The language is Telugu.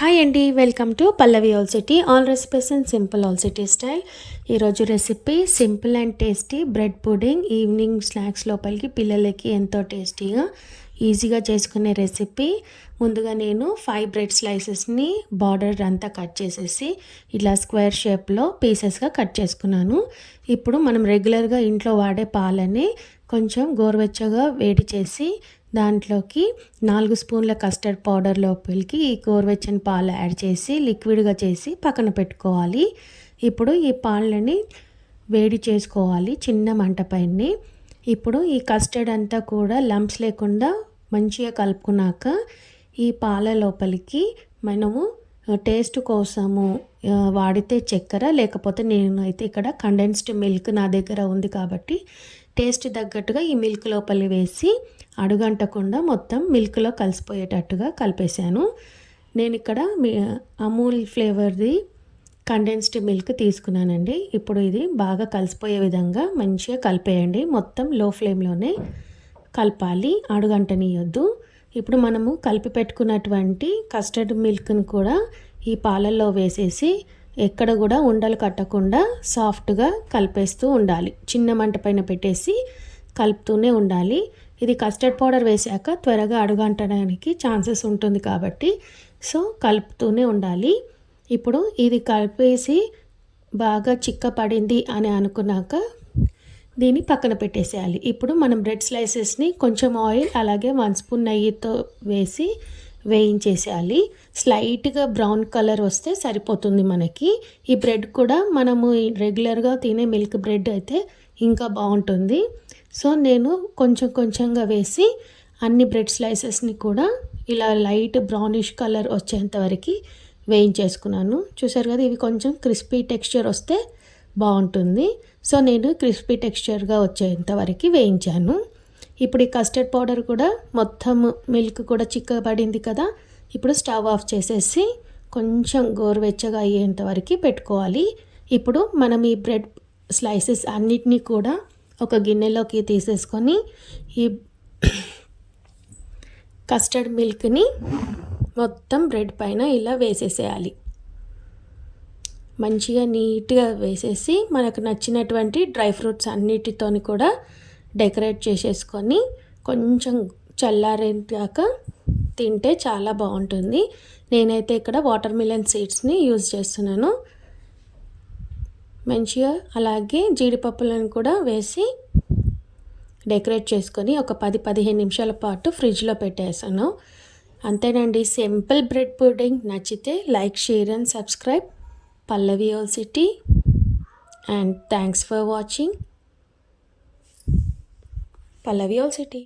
హాయ్ అండి welcome to Pallavi all city all recipes and simple all city style ఈరోజు recipe simple and tasty bread pudding evening snacks లోపలికి పిల్లలకి ఎంతో టేస్టీగా ఈజీగా చేసుకునే రెసిపీ ముందుగా నేను ఫైవ్ బ్రెడ్ స్లైసెస్ని బార్డర్ అంతా కట్ చేసేసి ఇలా స్క్వేర్ షేప్లో పీసెస్గా కట్ చేసుకున్నాను. ఇప్పుడు మనం రెగ్యులర్గా ఇంట్లో వాడే పాలని కొంచెం గోరువెచ్చగా వేడి చేసి దాంట్లోకి నాలుగు స్పూన్ల కస్టర్డ్ పౌడర్ లోపలికి ఈ గోరువెచ్చని పాలు యాడ్ చేసి లిక్విడ్గా చేసి పక్కన పెట్టుకోవాలి. ఇప్పుడు ఈ పాలని వేడి చేసుకోవాలి చిన్న మంట పైన. ఇప్పుడు ఈ కస్టర్డ్ అంతా కూడా లంప్స్ లేకుండా మంచిగా కలుపుకున్నాక ఈ పాల లోపలికి మనము టేస్ట్ కోసము వాడితే చక్కెర లేకపోతే నేను అయితే ఇక్కడ కండెన్స్డ్ మిల్క్ నా దగ్గర ఉంది కాబట్టి టేస్ట్ తగ్గట్టుగా ఈ మిల్క్ లోపలి వేసి అడుగంటకుండా మొత్తం మిల్క్లో కలిసిపోయేటట్టుగా కలిపేశాను. నేను ఇక్కడ అమూల్ ఫ్లేవర్ది కండెన్స్డ్ మిల్క్ తీసుకున్నానండి. ఇప్పుడు ఇది బాగా కలిసిపోయే విధంగా మంచిగా కలిపేయండి. మొత్తం లో ఫ్లేమ్లోనే కలపాలి. అడుగంటనీయొద్దు. ఇప్పుడు మనము కలిపి పెట్టుకున్నటువంటి కస్టర్డ్ మిల్క్ని కూడా ఈ పాలల్లో వేసేసి ఎక్కడ కూడా ఉండలు కట్టకుండా సాఫ్ట్గా కలిపేస్తూ ఉండాలి. చిన్న మంట పైన పెట్టేసి కలుపుతూనే ఉండాలి. ఇది కస్టర్డ్ పౌడర్ వేసాక త్వరగా అడుగంటడానికి ఛాన్సెస్ ఉంటుంది కాబట్టి సో కలుపుతూనే ఉండాలి. ఇప్పుడు ఇది కలిపేసి బాగా చిక్క పడింది అని అనుకున్నాక దీన్ని పక్కన పెట్టేసేయాలి. ఇప్పుడు మనం బ్రెడ్ స్లైసెస్ని కొంచెం ఆయిల్ అలాగే వన్ స్పూన్ నెయ్యితో వేసి వేయించేసేయాలి. స్లైట్గా బ్రౌన్ కలర్ వస్తే సరిపోతుంది మనకి. ఈ బ్రెడ్ కూడా మనము రెగ్యులర్గా తినే మిల్క్ బ్రెడ్ అయితే ఇంకా బాగుంటుంది. సో నేను కొంచెం కొంచెంగా వేసి అన్ని బ్రెడ్ స్లైసెస్ని కూడా ఇలా లైట్ బ్రౌనిష్ కలర్ వచ్చేంత వరకు వేయించేసుకున్నాను. చూసారు కదా ఇవి కొంచెం క్రిస్పీ టెక్స్చర్ వస్తే బాగుంటుంది. సో నేను క్రిస్పీ టెక్స్చర్గా వచ్చేంత వరకు వేయించాను. ఇప్పుడు ఈ కస్టర్డ్ పౌడర్ కూడా మొత్తం మిల్క్ కూడా చిక్కబడింది కదా ఇప్పుడు స్టవ్ ఆఫ్ చేసేసి కొంచెం గోరువెచ్చగా అయ్యేంత వరకు పెట్టుకోవాలి. ఇప్పుడు మనం ఈ బ్రెడ్ స్లైసెస్ అన్నిటినీ కూడా ఒక గిన్నెలోకి తీసేసుకొని ఈ కస్టర్డ్ మిల్క్ని మొత్తం బ్రెడ్ పైన ఇలా వేసేసేయాలి. మంచిగా నీట్గా వేసేసి మనకు నచ్చినటువంటి డ్రై ఫ్రూట్స్ అన్నిటితోని కూడా డెకరేట్ చేసేసుకొని కొంచెం చల్లారేదాకా తింటే చాలా బాగుంటుంది. నేనైతే ఇక్కడ వాటర్ మిలన్ సీడ్స్ని యూజ్ చేస్తున్నాను. మంచిగా అలాగే జీడిపప్పులను కూడా వేసి డెకరేట్ చేసుకొని ఒక పది పదిహేను నిమిషాల పాటు ఫ్రిడ్జ్లో పెట్టేసాను. అంతేనండి సింపుల్ బ్రెడ్ పుడింగ్ నచ్చితే like share and subscribe. Pallavi all city. And thanks for watching. Pallavi all city